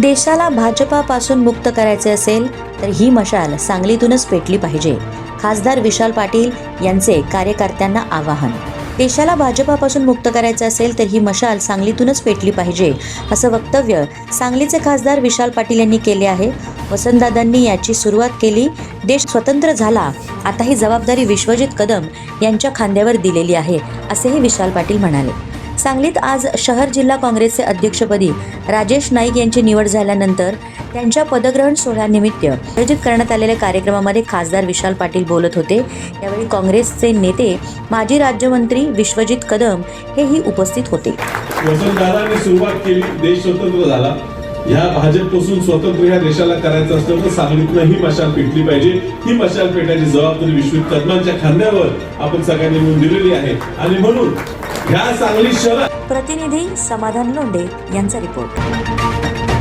देशाला भाजपापासून मुक्त करायचे असेल तर ही मशाल सांगलीतूनच पेटली पाहिजे. खासदार विशाल पाटील यांचे कार्यकर्त्यांना आवाहन. देशाला भाजपापासून मुक्त करायचं असेल तर ही मशाल सांगलीतूनच पेटली पाहिजे असं वक्तव्य सांगलीचे खासदार विशाल पाटील यांनी केले आहे. वसंतदादांनी याची सुरुवात केली देश स्वतंत्र झाला आता ही जबाबदारी विश्वजित कदम यांच्या खांद्यावर दिलेली आहे असेही विशाल पाटील म्हणाले. सांगलीत आज शहर जिल्हा काँग्रेसचे अध्यक्षपदी राजेश नाईक यांची निवड झाल्यानंतर त्यांच्या पदग्रहण सोहळ्यानिमित्त आयोजित करण्यात आलेल्या कार्यक्रमामध्ये खासदार विशाल पाटील बोलत होते. यावेळी काँग्रेसचे नेते माजी राज्यमंत्री विश्वजित कदम हेही उपस्थित होते. सुरुवात केली. देश स्वतंत्र झाला. ह्या भाजपपासून स्वतंत्र ह्या देशाला करायचं असलं तर सांगलीतनं ही मशाल पेटली पाहिजे. ही मशाल पेटायची जबाबदारी विश्वित कदमांच्या खांद्यावर आपण सगळ्यांनी मिळून दिलेली आहे. आणि म्हणून प्रतिनिधी समाधान लोंढे यांचा रिपोर्ट.